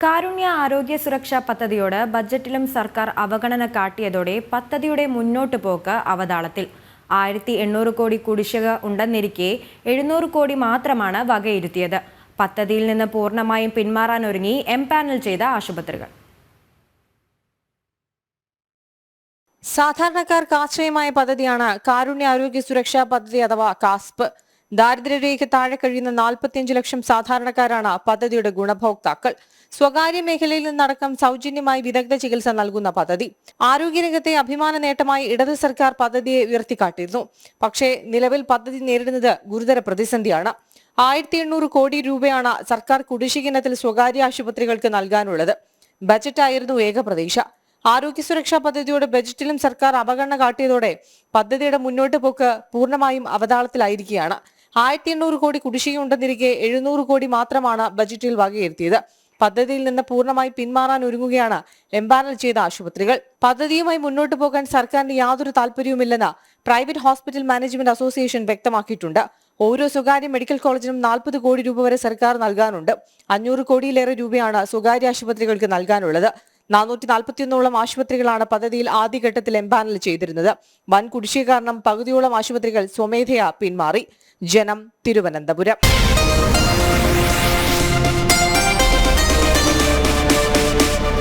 കാരുണ്യ ആരോഗ്യ സുരക്ഷാ പദ്ധതിയോട് ബജറ്റിലും സർക്കാർ അവഗണന കാട്ടിയതോടെ പദ്ധതിയുടെ മുന്നോട്ടു പോക്ക് അവതാളത്തിൽ. ആയിരത്തി എണ്ണൂറ് കോടി കുടിശ്ശിക ഉണ്ടെന്നിരിക്കെ എഴുന്നൂറ് കോടി മാത്രമാണ് വകയിരുത്തിയത്. പദ്ധതിയിൽ നിന്ന് പൂർണമായും പിന്മാറാനൊരുങ്ങി എം പാനൽ ചെയ്ത ആശുപത്രികൾ. സാധാരണക്കാർക്ക് ആശ്രയമായ പദ്ധതിയാണ് കാരുണ്യ ആരോഗ്യ സുരക്ഷാ പദ്ധതി അഥവാ കാസ്പ് ദാരിദ്ര്യരേഖ താഴെ കഴിയുന്ന നാൽപ്പത്തിയഞ്ച് ലക്ഷം സാധാരണക്കാരാണ് പദ്ധതിയുടെ ഗുണഭോക്താക്കൾ. സ്വകാര്യ മേഖലയിൽ നിന്നടക്കം സൗജന്യമായി വിദഗ്ധ ചികിത്സ നൽകുന്ന പദ്ധതി. ആരോഗ്യരംഗത്തെ അഭിമാന നേട്ടമായി ഇടത് സർക്കാർ പദ്ധതിയെ ഉയർത്തിക്കാട്ടിയിരുന്നു. പക്ഷേ നിലവിൽ പദ്ധതി നേരിടുന്നത് ഗുരുതര പ്രതിസന്ധിയാണ്. ആയിരത്തി എണ്ണൂറ് കോടി രൂപയാണ് സർക്കാർ കുടിശ്ശികിനത്തിൽ സ്വകാര്യ ആശുപത്രികൾക്ക് നൽകാനുള്ളത്. ബജറ്റായിരുന്നു ഏക പ്രതീക്ഷ. ആരോഗ്യ സുരക്ഷാ പദ്ധതിയുടെ ബജറ്റിലും സർക്കാർ അവഗണന കാട്ടിയതോടെ പദ്ധതിയുടെ മുന്നോട്ട് പോക്ക് പൂർണമായും അവതാളത്തിലായിരിക്കുകയാണ്. ആയിരത്തി എണ്ണൂറ് കോടി കുടിശ്ശികയുണ്ടെന്നിരിക്കെ എഴുന്നൂറ് കോടി മാത്രമാണ് ബജറ്റിൽ വകയിരുത്തിയത്. പദ്ധതിയിൽ നിന്ന് പൂർണമായി പിന്മാറാൻ ഒരുങ്ങുകയാണ് എംപാനൽ ചെയ്ത ആശുപത്രികൾ. പദ്ധതിയുമായി മുന്നോട്ട് പോകാൻ സർക്കാരിന് യാതൊരു താല്പര്യവുമില്ലെന്ന് പ്രൈവറ്റ് ഹോസ്പിറ്റൽ മാനേജ്മെന്റ് അസോസിയേഷൻ വ്യക്തമാക്കിയിട്ടുണ്ട്. ഓരോ സ്വകാര്യ മെഡിക്കൽ കോളേജിനും നാൽപ്പത് കോടി രൂപ വരെ സർക്കാർ നൽകാനുണ്ട്. അഞ്ഞൂറ് കോടിയിലേറെ രൂപയാണ് സ്വകാര്യ ആശുപത്രികൾക്ക് നൽകാനുള്ളത്. നാനൂറ്റി നാൽപ്പത്തിയൊന്നോളം ആശുപത്രികളാണ് പദ്ധതിയിൽ ആദ്യഘട്ടത്തിൽ എംപാനൽ ചെയ്തിരുന്നത്. വൻ കുടിശ്ശിക കാരണം പകുതിയോളം ആശുപത്രികൾ സ്വമേധയാ പിന്മാറി. ജനം തിരുവനന്തപുരം.